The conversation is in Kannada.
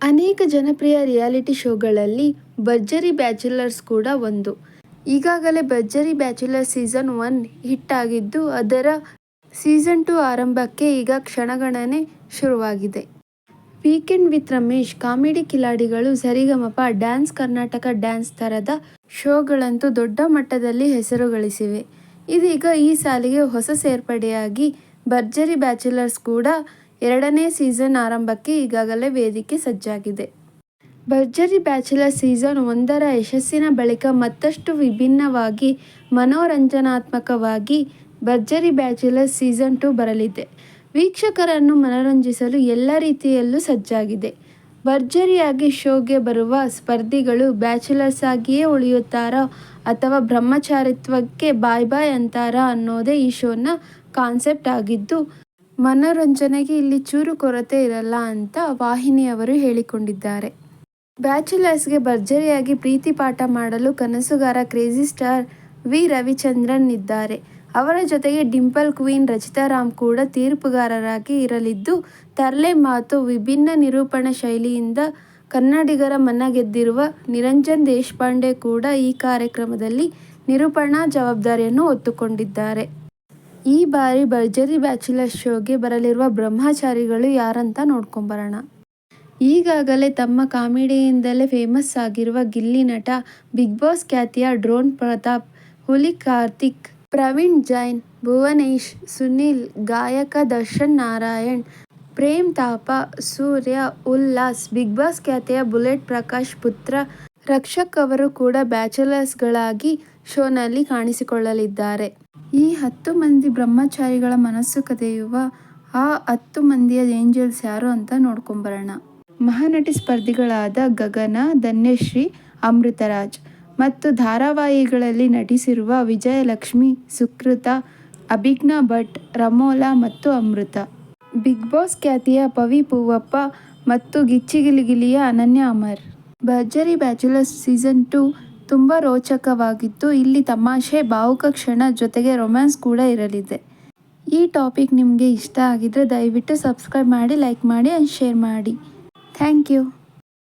ಅನೇಕ ಜನಪ್ರಿಯ ರಿಯಾಲಿಟಿ ಶೋಗಳಲ್ಲಿ ಭರ್ಜರಿ ಬ್ಯಾಚುಲರ್ಸ್ ಕೂಡ ಒಂದು. ಈಗಾಗಲೇ ಭರ್ಜರಿ ಬ್ಯಾಚುಲರ್ ಸೀಸನ್ ಒನ್ ಹಿಟ್ ಆಗಿದ್ದು ಅದರ ಸೀಸನ್ ಟು ಆರಂಭಕ್ಕೆ ಈಗ ಕ್ಷಣಗಣನೆ ಶುರುವಾಗಿದೆ. ವೀಕೆಂಡ್ ವಿತ್ ರಮೇಶ್, ಕಾಮಿಡಿ ಕಿಲಾಡಿಗಳು, ಸರಿಗಮಪ, ಡ್ಯಾನ್ಸ್ ಕರ್ನಾಟಕ ಡ್ಯಾನ್ಸ್ ತರದ ಶೋಗಳಂತೂ ದೊಡ್ಡ ಮಟ್ಟದಲ್ಲಿ ಹೆಸರು ಗಳಿಸಿವೆ. ಇದೀಗ ಈ ಸಾಲಿಗೆ ಹೊಸ ಸೇರ್ಪಡೆಯಾಗಿ ಭರ್ಜರಿ ಬ್ಯಾಚುಲರ್ಸ್ ಕೂಡ ಎರಡನೇ ಸೀಸನ್ ಆರಂಭಕ್ಕೆ ಈಗಾಗಲೇ ವೇದಿಕೆ ಸಜ್ಜಾಗಿದೆ. ಭರ್ಜರಿ ಬ್ಯಾಚುಲರ್ ಸೀಸನ್ ಒಂದರ ಯಶಸ್ಸಿನ ಬಳಿಕ ಮತ್ತಷ್ಟು ವಿಭಿನ್ನವಾಗಿ, ಮನೋರಂಜನಾತ್ಮಕವಾಗಿ ಭರ್ಜರಿ ಬ್ಯಾಚುಲರ್ ಸೀಸನ್ ಟು ಬರಲಿದೆ. ವೀಕ್ಷಕರನ್ನು ಮನರಂಜಿಸಲು ಎಲ್ಲ ರೀತಿಯಲ್ಲೂ ಸಜ್ಜಾಗಿದೆ. ಭರ್ಜರಿಯಾಗಿ ಶೋಗೆ ಬರುವ ಸ್ಪರ್ಧಿಗಳು ಬ್ಯಾಚುಲರ್ಸ್ ಆಗಿಯೇ ಉಳಿಯುತ್ತಾರಾ ಅಥವಾ ಬ್ರಹ್ಮಚಾರಿತ್ವಕ್ಕೆ ಬಾಯ್ ಬಾಯ್ ಅಂತಾರಾ ಅನ್ನೋದೇ ಈ ಶೋನ ಕಾನ್ಸೆಪ್ಟ್ ಆಗಿದ್ದು, ಮನೋರಂಜನೆಗೆ ಇಲ್ಲಿ ಚೂರು ಕೊರತೆ ಇರಲ್ಲ ಅಂತ ವಾಹಿನಿಯವರು ಹೇಳಿಕೊಂಡಿದ್ದಾರೆ. ಬ್ಯಾಚುಲರ್ಸ್ಗೆ ಭರ್ಜರಿಯಾಗಿ ಪ್ರೀತಿ ಪಾಠ ಮಾಡಲು ಕನಸುಗಾರ ಕ್ರೇಜಿ ಸ್ಟಾರ್ ವಿ. ರವಿಚಂದ್ರನ್ ಇದ್ದಾರೆ. ಅವರ ಜೊತೆಗೆ ಡಿಂಪಲ್ ಕ್ವೀನ್ ರಚಿತಾ ರಾಮ್ ಕೂಡ ತೀರ್ಪುಗಾರರಾಗಿ ಇರಲಿದ್ದು, ತರ್ಲೆ ಮಾತು, ವಿಭಿನ್ನ ನಿರೂಪಣಾ ಶೈಲಿಯಿಂದ ಕನ್ನಡಿಗರ ಮನ ಗೆದ್ದಿರುವ ನಿರಂಜನ್ ದೇಶಪಾಂಡೆ ಕೂಡ ಈ ಕಾರ್ಯಕ್ರಮದಲ್ಲಿ ನಿರೂಪಣಾ ಜವಾಬ್ದಾರಿಯನ್ನು ಹೊತ್ತುಕೊಂಡಿದ್ದಾರೆ. ಈ ಬಾರಿ ಭರ್ಜರಿ ಬ್ಯಾಚುಲರ್ ಶೋಗೆ ಬರಲಿರುವ ಬ್ರಹ್ಮಚಾರಿಗಳು ಯಾರಂತ ನೋಡ್ಕೊಂಬರೋಣ. ಈಗಾಗಲೇ ತಮ್ಮ ಕಾಮಿಡಿಯಿಂದಲೇ ಫೇಮಸ್ ಆಗಿರುವ ಗಿಲ್ಲಿ ನಟ, ಬಿಗ್ ಬಾಸ್ ಖ್ಯಾತಿಯ ಡ್ರೋನ್ ಪ್ರತಾಪ್, ಹುಲಿ ಕಾರ್ತಿಕ್, ಪ್ರವೀಣ್ ಜೈನ್, ಭುವನೇಶ್, ಸುನೀಲ್ ಗಾಯಕ ದರ್ಶನ್ ನಾರಾಯಣ್, ಪ್ರೇಮ್ ತಾಪ ಸೂರ್ಯ, ಉಲ್ಲಾಸ್, ಬಿಗ್ ಬಾಸ್ ಖ್ಯಾತಿಯ ಬುಲೆಟ್ ಪ್ರಕಾಶ್ ಪುತ್ರ ರಕ್ಷಕ್ ಅವರು ಕೂಡ ಬ್ಯಾಚುಲರ್ಸ್ಗಳಾಗಿ ಶೋನಲ್ಲಿ ಕಾಣಿಸಿಕೊಳ್ಳಲಿದ್ದಾರೆ. ಈ ಹತ್ತು ಮಂದಿ ಬ್ರಹ್ಮಚಾರಿಗಳ ಮನಸ್ಸು ಕದೆಯುವ ಆ ಹತ್ತು ಮಂದಿಯ ಏಂಜಲ್ಸ್ ಯಾರು ಅಂತ ನೋಡ್ಕೊಂಬರೋಣ. ಮಹಾನಟಿ ಸ್ಪರ್ಧಿಗಳಾದ ಗಗನ, ಧನ್ಯಶ್ರೀ, ಅಮೃತರಾಜ್ ಮತ್ತು ಧಾರಾವಾಹಿಗಳಲ್ಲಿ ನಟಿಸಿರುವ ವಿಜಯಲಕ್ಷ್ಮಿ, ಸುಕೃತ, ಅಭಿಜ್ಞಾ ಭಟ್, ರಮೋಲಾ ಮತ್ತು ಅಮೃತ. ಬಿಗ್ ಬಾಸ್ ಖ್ಯಾತಿಯ ಪವಿ ಪೂವಪ್ಪ ಮತ್ತು ಗಿಚ್ಚಿಗಿಲಿಗಿಲಿಯ ಗಿಲಿ ಅನನ್ಯ ಅಮರ್. ಭರ್ಜರಿ ಬ್ಯಾಚುಲರ್ಸ್ ಸೀಸನ್ ಟು ತುಂಬಾ ರೋಚಕವಾಗಿತ್ತು ಇಲ್ಲಿ ತಮಾಷೆ, ಭಾವುಕ ಕ್ಷಣ ಜೊತೆಗೆ ರೊಮ್ಯಾನ್ಸ್ ಕೂಡ ಇರಲಿದೆ. ಈ ಟಾಪಿಕ್ ನಿಮಗೆ ಇಷ್ಟ ಆಗಿದ್ರೆ ದಯವಿಟ್ಟು ಸಬ್ಸ್ಕ್ರೈಬ್ ಮಾಡಿ, ಲೈಕ್ ಮಾಡಿ ಆ್ಯಂಡ್ ಶೇರ್ ಮಾಡಿ. Thank you